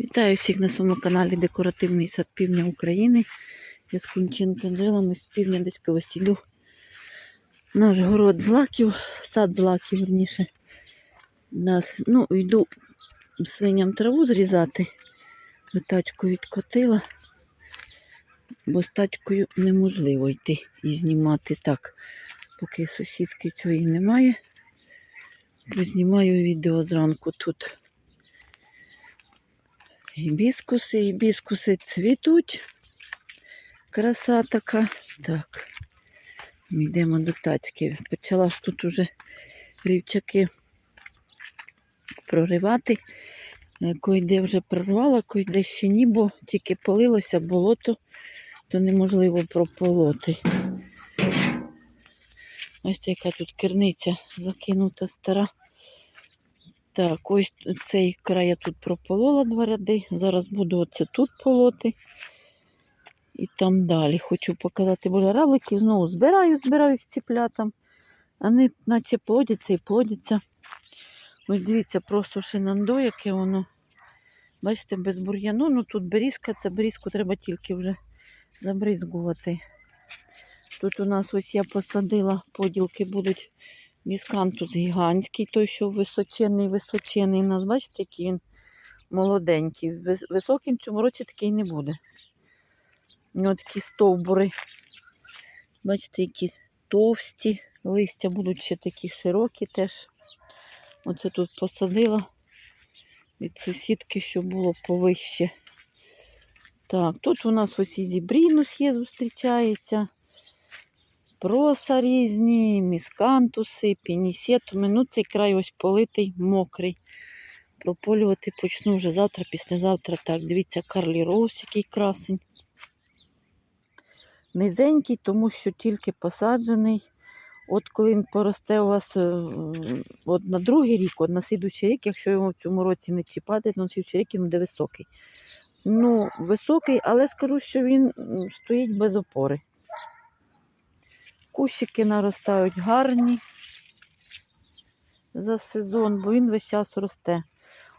Вітаю всіх на своєму каналі Декоративний сад Півдня України. Я з Кунченко Анжелами з півдня десь когось йду. Наш город злаків, сад злаків, верніше. Нас, ну, йду свиням траву зрізати. Тачку відкотила, бо з тачкою неможливо йти і знімати так, поки сусідки цієї немає. Знімаю відео зранку тут. Гібіскуси, гібіскуси цвітуть. Краса така. Так. Ми йдемо до тачки. Почала ж тут уже рівчаки проривати. Е, Койде вже прорвала, койде ще ні, бо тільки полилося болото, то неможливо прополоти. Ось яка тут керниця закинута стара. Так, ось цей край я тут прополола два ряди. Зараз буду оце тут полоти. І там далі. Хочу показати боже равликів. Знову збираю, збираю їх ціплятам. Вони наче плодяться і плодяться. Ось дивіться, просто шинандо, яке воно. Бачите, без бур'яну. Ну тут берізка, це берізку треба тільки вже забризгувати. Тут у нас ось я посадила, поділки будуть Міскантус гігантський, той, що височений, височений. У нас, бачите, який він молоденький. Вис- Високий в цьому році такий не буде. У нього такі стовбури. Бачите, які товсті. Листя будуть ще такі широкі теж. Оце тут посадила від сусідки, щоб було повище. Так, тут у нас ось і зібрінус є, зустрічається проса різні, міскантуси, пінісетуми. Ну, цей край ось политий, мокрий. Прополювати почну вже завтра, післязавтра. Так, дивіться, Карлі Роуз, який красень. Низенький, тому що тільки посаджений. От коли він поросте у вас е, от на другий рік, от на слідуючий рік, якщо його в цьому році не чіпати, то на слідуючий рік він буде високий. Ну, високий, але скажу, що він стоїть без опори. Кущики наростають гарні за сезон, бо він весь час росте.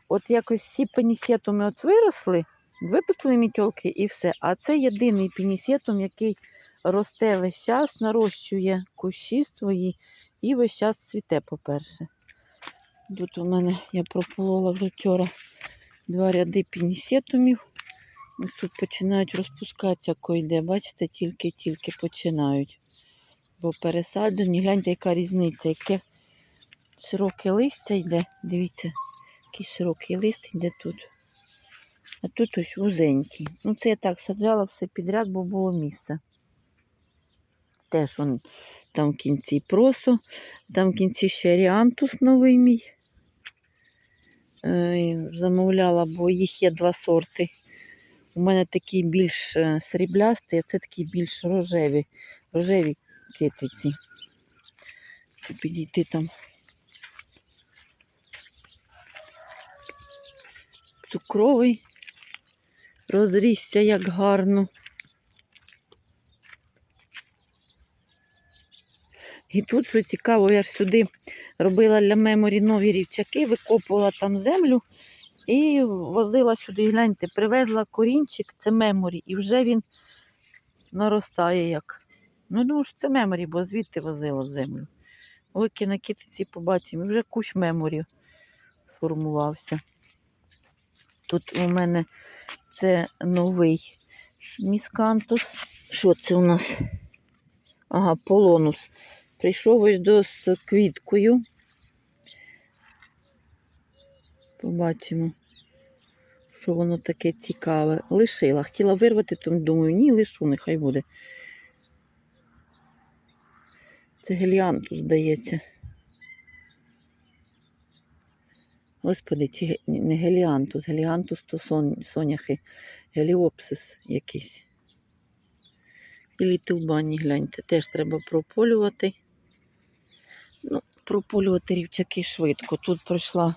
От якось всі пенісетуми от виросли, випустили мітьолки і все. А це єдиний пенісетум, який росте весь час, нарощує кущі свої і весь час цвіте, по-перше. Тут у мене я прополола вже вчора два ряди пенісетумів. Ось тут починають розпускатися койде. Бачите, тільки-тільки починають. Бо пересаджені, гляньте, яка різниця, яке широке листя йде. Дивіться, який широкий лист йде тут. А тут ось вузенький. Ну, це я так саджала все підряд, бо було місце. Теж вон там в кінці просо, там в кінці ще ріантус новий мій. Е, Замовляла, бо їх є два сорти. У мене такий більш е, сріблястий, а це такі більш рожеві, рожеві китиці. Підійти там. Цукровий. Розрісся як гарно. І тут, що цікаво, я ж сюди робила для меморі нові рівчаки, викопувала там землю і возила сюди, гляньте, привезла корінчик, це меморі, і вже він наростає як. Ну, думаю, що це меморі, бо звідти возила землю. Оки на китиці побачимо, і вже кущ меморі сформувався. Тут у мене це новий міскантус. Що це у нас? Ага, полонус. Прийшов ось до з квіткою. Побачимо, що воно таке цікаве. Лишила. Хотіла вирвати, тому думаю, ні, лишу, нехай буде. Це геліантус, здається. Господи, ці не геліантус, геліантус то сон, соняхи, геліопсис якийсь. І літилбані, гляньте, теж треба прополювати. Ну, прополювати рівчаки швидко. Тут пройшла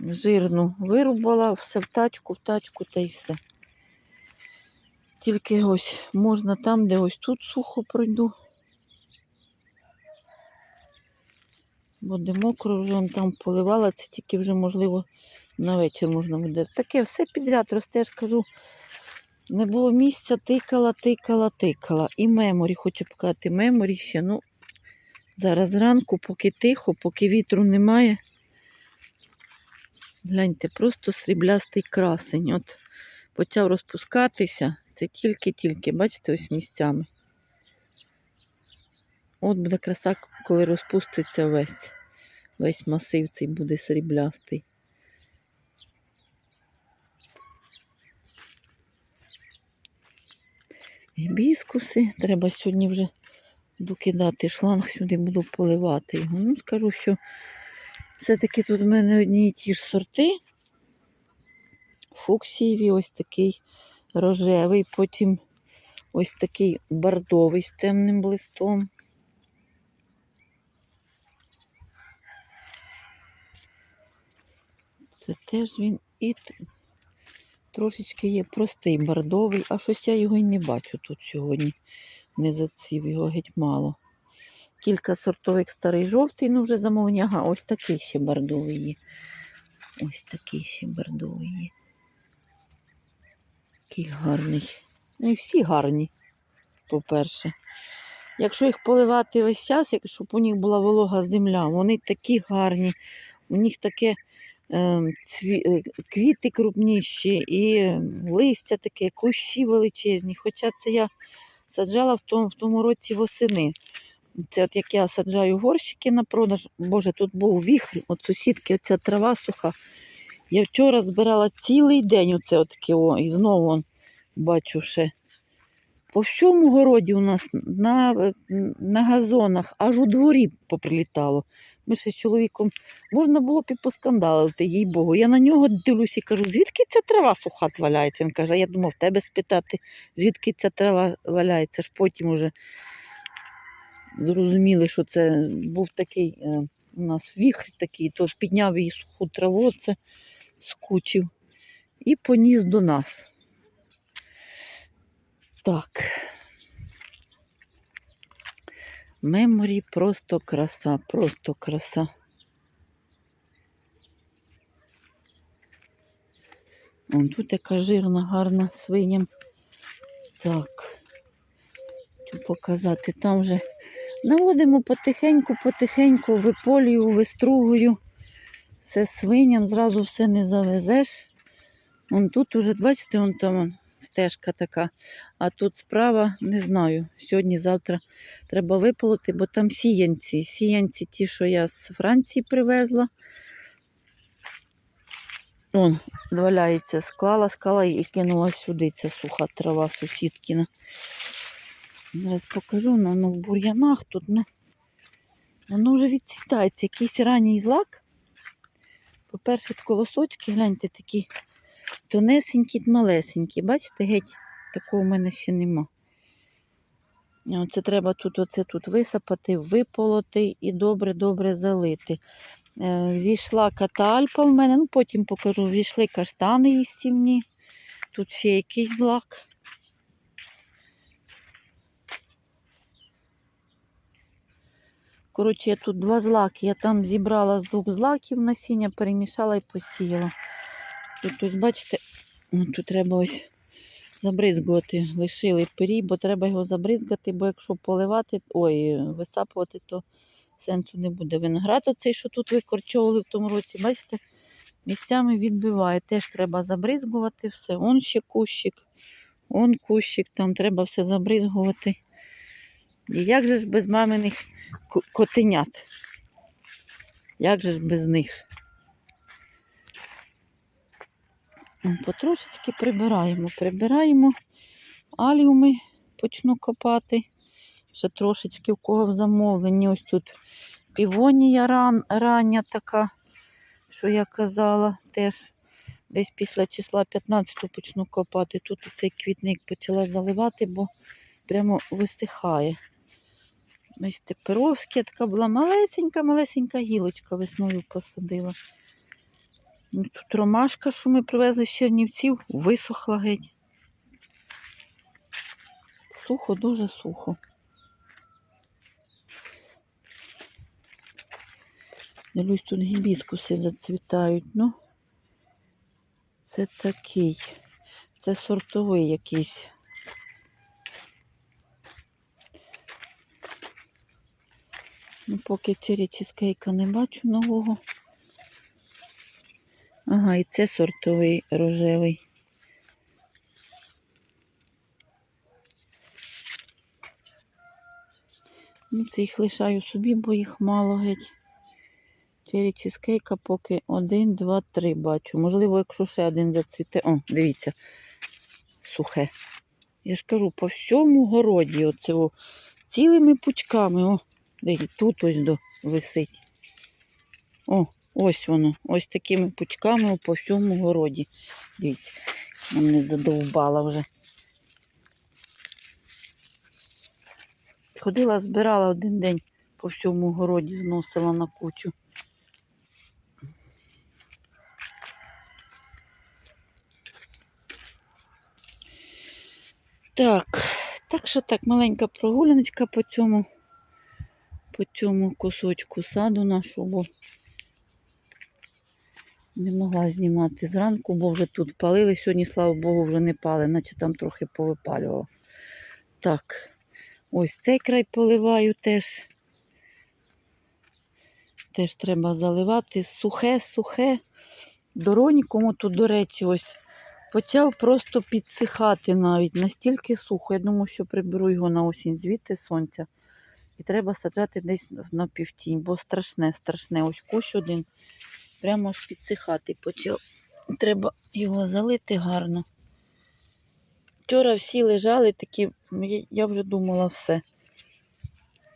жирну, вирубала, все в тачку, в тачку та й все. Тільки ось можна там, де ось тут сухо пройду. Буде мокро, вже там поливала, це тільки вже, можливо, На вечір можна буде. Таке все підряд росте, я ж кажу. Не було місця, тикала, тикала, тикала. І меморі, хочу показати, меморі ще. Ну, зараз зранку, поки тихо, поки вітру немає. Гляньте, просто сріблястий красень. От почав розпускатися. Це тільки-тільки, бачите, ось місцями. От буде краса, коли розпуститься весь, весь масив цей буде сріблястий. Гібіскуси. Треба сьогодні вже докидати шланг, сюди буду поливати його. Ну, скажу, що все-таки тут в мене одні і ті ж сорти. Фуксієві, ось такий рожевий, потім ось такий бордовий з темним листом. Це теж він і трошечки є простий бордовий, а щось я його й не бачу тут сьогодні. Не заців його геть мало. Кілька сортових старий жовтий, ну вже замовлення. Ага, ось такий ще бордовий є. Ось такий ще бордовий є. Який гарний. Ну і всі гарні, по-перше. Якщо їх поливати весь час, щоб у них була волога земля, вони такі гарні, у них таке квіти крупніші і листя таке, кущі величезні. Хоча це я саджала в тому, в тому році восени. Це от як я саджаю горщики на продаж. Боже, тут був віхр, от сусідки, оця трава суха. Я вчора збирала цілий день оце отаке, о, і знову он, бачу ще. По всьому городі у нас на, е, на газонах, аж у дворі поприлітало. Ми ще з чоловіком можна було б і поскандалити, їй Богу. Я на нього дивлюся і кажу, звідки ця трава суха валяється? Він каже, я думав тебе спитати, звідки ця трава валяється. Аж потім уже зрозуміли, що це був такий е, у нас віхр такий, то підняв її суху траву, це скучив і поніс до нас. Так. Меморі просто краса, просто краса. Вон тут яка жирна, гарна свиням. Так. Хочу показати. Там вже наводимо потихеньку, потихеньку, виполюю, вистругую. Все свиням, зразу все не завезеш. Вон тут уже, бачите, вон там стежка така. А тут справа, не знаю. Сьогодні-завтра треба виполоти, бо там сіянці. Сіянці ті, що я з Франції привезла. Вон, валяється, склала, склала і кинула сюди. Ця суха трава сусідкіна. Зараз покажу, ну, воно в бур'янах тут, ну, воно вже відцвітається. Якийсь ранній злак. По-перше, колосочки, гляньте, такі тонесенькі, малесенькі. Бачите, геть такого в мене ще нема. А Оце треба тут, оце тут висипати, виполоти і добре-добре залити. Е, Зійшла катальпа в мене, ну потім покажу, війшли каштани їстівні. Тут ще якийсь злак. Коротше, я тут два злаки. Я там зібрала з двох злаків насіння, перемішала і посіяла. Тут ось, бачите, ну, тут треба ось забризгувати. Лишили пирій, бо треба його забризгати, бо якщо поливати, ой, висапувати, то сенсу не буде. Виноград оцей, що тут викорчовували в тому році, бачите, місцями відбиває. Теж треба забризгувати все. Он ще кущик, он кущик, там треба все забризгувати. І як же ж без маминих котенят? Як же ж без них? Потрошечки прибираємо, прибираємо. Аліуми почну копати. Ще трошечки в кого в замовленні. Ось тут півонія ран, рання така, що я казала, теж десь після числа 15 почну копати. Тут цей квітник почала заливати, бо прямо висихає. Ось Теперовська така була малесенька, малесенька гілочка весною посадила. Ну, Тут ромашка, що ми привезли з Чернівців, висохла геть. Сухо, дуже сухо. Дивлюсь, тут гібіскуси зацвітають. Ну, Це такий. Це сортовий якийсь. Ну, поки чері чизкейка не бачу нового. Ага, і це сортовий рожевий. Ну, це їх лишаю собі, бо їх мало геть. Чері чизкейка поки один, два, три бачу. Можливо, якщо ще один зацвіте. О, дивіться, сухе. Я ж кажу, по всьому городі оце о, цілими пучками. О, дивіться, тут ось до висить. О, ось воно. Ось такими пучками по всьому городі. Дивіться, мене задовбала вже. Ходила, збирала один день по всьому городі, зносила на кучу. Так, так що так, маленька прогуляночка по цьому, по цьому кусочку саду нашого. Не могла знімати зранку, бо вже тут палили. Сьогодні, слава Богу, вже не пали, наче там трохи повипалювало. Так, ось цей край поливаю теж. Теж треба заливати. Сухе, сухе. Доронікому тут, до речі, ось почав просто підсихати навіть. Настільки сухо. Я думаю, що приберу його на осінь звідти сонця. І треба саджати десь на півтінь, бо страшне, страшне. Ось кущ один. Прямо аж підсихати почав. Треба його залити гарно. Вчора всі лежали такі, я вже думала все.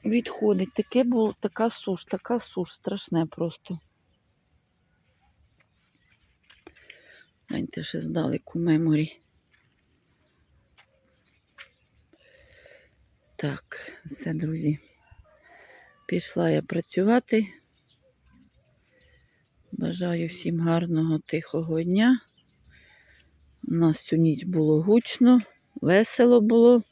Відходить. Таке було, така суш, така суш, страшне просто. Гляньте, ще здалеку меморі. Так, все, друзі. Пішла я працювати. Бажаю всім гарного тихого дня. У нас цю ніч було гучно, весело було.